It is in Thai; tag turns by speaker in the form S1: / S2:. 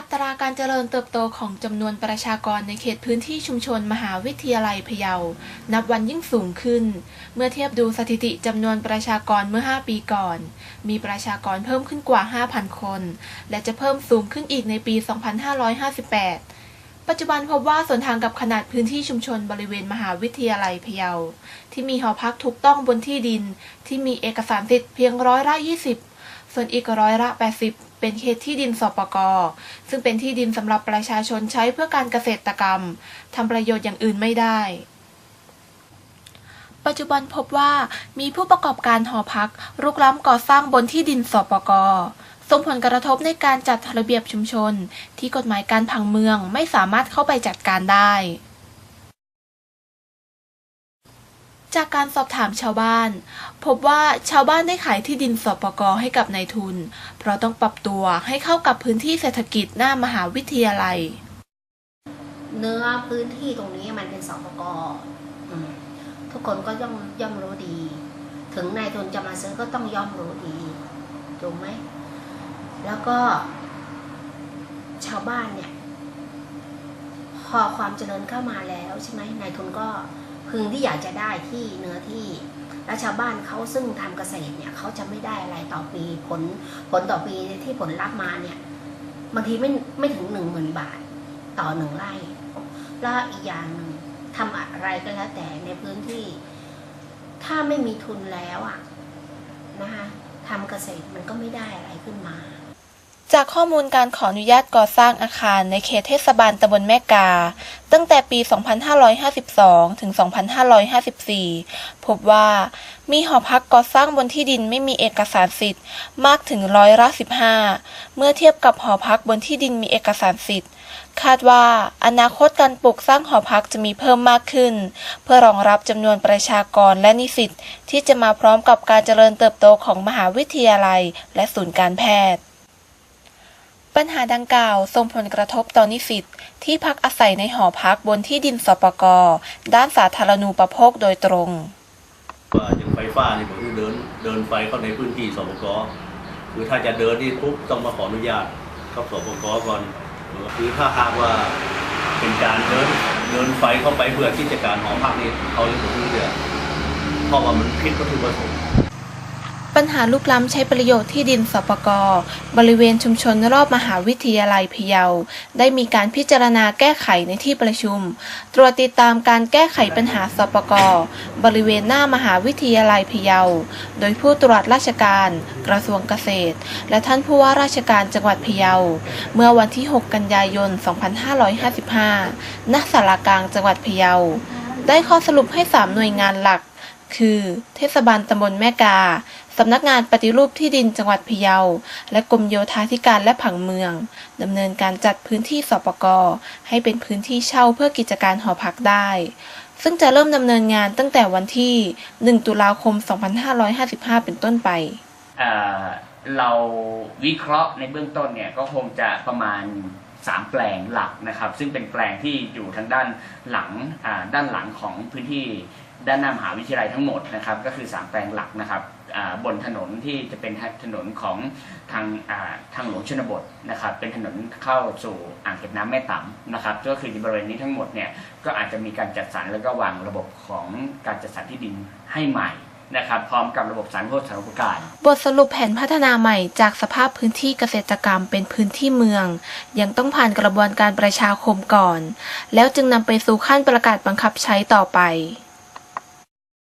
S1: อัตราการเจริญเติบโตของจำนวนประชากรในเขตพื้นที่ชุมชนมหาวิทยาลัยพะเยา นับวันยิ่งสูงขึ้น เมื่อเทียบดูสถิติจำนวนประชากรเมื่อ 5 ปีก่อน มีประชากรเพิ่มขึ้นกว่า 5,000 คน และจะเพิ่มสูงขึ้นอีกในปี 2558ปัจจุบันพบว่าส่วนทางกับขนาดพื้นที่ชุมชนบริเวณมหาวิทยาลัยพะเยา ที่มีหอพักถูกต้องบนที่ดิน ที่มีเอกสารสิทธิ์เพียงร้อยละ 20 ส่วนอีกร้อยละ 80 เป็นเขตที่ดินสปกซึ่งเป็นที่ดินสำหรับประชาชนใช้เพื่อการเกษตรกรรมทำประโยชน์อย่างอื่นไม่ได้ ปัจจุบันพบว่ามีผู้ประกอบการหอพักรุกล้ำก่อสร้างบนที่ดินสปกส่งผลกระทบในการจัดระเบียบชุมชน ที่กฎหมายการผังเมืองไม่สามารถเข้าไปจัดการได้ จากการสอบถามชาวบ้าน พบว่าชาวบ้านได้ขายที่ดินสปกให้กับนายทุน เพราะต้องปรับตัวให้เข้ากับพื้นที่เศรษฐกิจหน้ามหาวิทยาลัย
S2: เนื้อพื้นที่ตรงนี้มันเป็นสปกอืมทุกคนก็ย่อมย่อมรู้ดี ถึงนายทุนจะมาซื้อก็ต้องย่อมรู้ดีถูกไหมแล้วก็ ชาวบ้านเนี่ย พอความเจริญเข้ามาแล้วใช่ไหมนายทุนก็ พึงที่อยากจะได้ที่เนื้อที่ แล้วชาวบ้านเขาซึ่งทำเกษตรเนี่ยเขาจะไม่ได้อะไรต่อปีผลผลต่อปีที่ผลรับมาเนี่ยบางทีไม่ไม่ถึงหนึ่งหมื่นบาทต่อหนึ่งไร่ แล้วอีกอย่างหนึ่งทำอะไรก็แล้วแต่ในพื้นที่ ถ้าไม่มีทุนแล้วอะนะคะทำเกษตรมันก็ไม่ได้อะไรขึ้นมา
S1: จากข้อมูลการขออนุญาตก่อสร้างอาคารในเขตเทศบาลตำบลแม่กา ตั้งแต่ปี 2552 ถึง 2554 พบว่ามีหอพักก่อสร้างบนที่ดินไม่มีเอกสารสิทธิ์มากถึงร้อยละ15 เมื่อเทียบกับหอพักบนที่ดินมีเอกสารสิทธิ์ คาดว่าอนาคตการปลูกสร้างหอพักจะมีเพิ่มมากขึ้น เพื่อรองรับจำนวนประชากรและนิสิตที่จะมาพร้อมกับการเจริญเติบโตของมหาวิทยาลัยและศูนย์การแพทย์ ปัญหาดังกล่าวส่งผลกระทบต่อนิสิตที่พักอาศัยในหอพักบนที่ดินสปกด้านสาธารณูปโภคโดยตรง
S3: ว่าอย่างไฟฟ้านี่ผมคือเดินเดินไฟเข้าในพื้นที่สปกคือถ้าจะเดินนี่ปุ๊บต้องมาขออนุญาตกับสปกก่อนคือถ้าหากว่าเป็นการเดินเดินไฟเข้าไปเพื่อที่จะการหอพักนี่เขาเลยผมคือเดือดเพราะว่ามันผิดวัตถุประสงค์
S1: ปัญหาลุกล้ำใช้ประโยชน์ที่ดินสปกบริเวณชุมชนรอบมหาวิทยาลัยพะเยา ได้มีการพิจารณาแก้ไขในที่ประชุม ตรวจติดตามการแก้ไขปัญหาสปกบริเวณหน้ามหาวิทยาลัยพะเยา โดยผู้ตรวจราชการ กระทรวงเกษตร และท่านผู้ว่าราชการจังหวัดพะเยา เมื่อวันที่ 6 กันยายน 2555 ณ ศาลากลางจังหวัดพะเยา ได้ข้อสรุปให้ 3 หน่วยงานหลัก คือ เทศบาลตำบลแม่กา สำนักงานปฏิรูปที่ดินจังหวัดพะเยา และกรมโยธาธิการและผังเมืองดำเนินการจัดพื้นที่สปกให้เป็นพื้นที่เช่าเพื่อกิจการหอพักได้ ซึ่งจะเริ่มดำเนินงานตั้งแต่วันที่ 1 ตุลาคม 2555 เป็นต้นไป
S4: เเราวิเคราะห์ในเบื้องต้นเนี่ยก็คงจะประมาณ 3 แปลงหลักนะครับ ซึ่งเป็นแปลงที่อยู่ทางด้านหลังด้านหลังของพื้นที่ ด้านหน้ามหาวิทยาลัยทั้งหมดนะครับก็คือ 3 แปลงหลักนะครับบนถนนที่จะเป็นถนนของทางทางหลวงชนบทนะครับเป็นถนนเข้าสู่อ่างเก็บน้ำแม่ต่ำนะครับก็คือบริเวณนี้ทั้งหมดเนี่ยก็อาจจะมีการจัดสรรแล้วก็วางระบบของการจัดสรรที่ดินให้ใหม่นะครับพร้อมกับระบบสารโภชสารุปการ
S1: บทสรุปแผนพัฒนาใหม่จากสภาพพื้นที่เกษตรกรรมเป็นพื้นที่เมือง ยังต้องผ่านกระบวนการประชาคมก่อน แล้วจึงนำไปสู่ขั้นประกาศบังคับใช้ต่อไป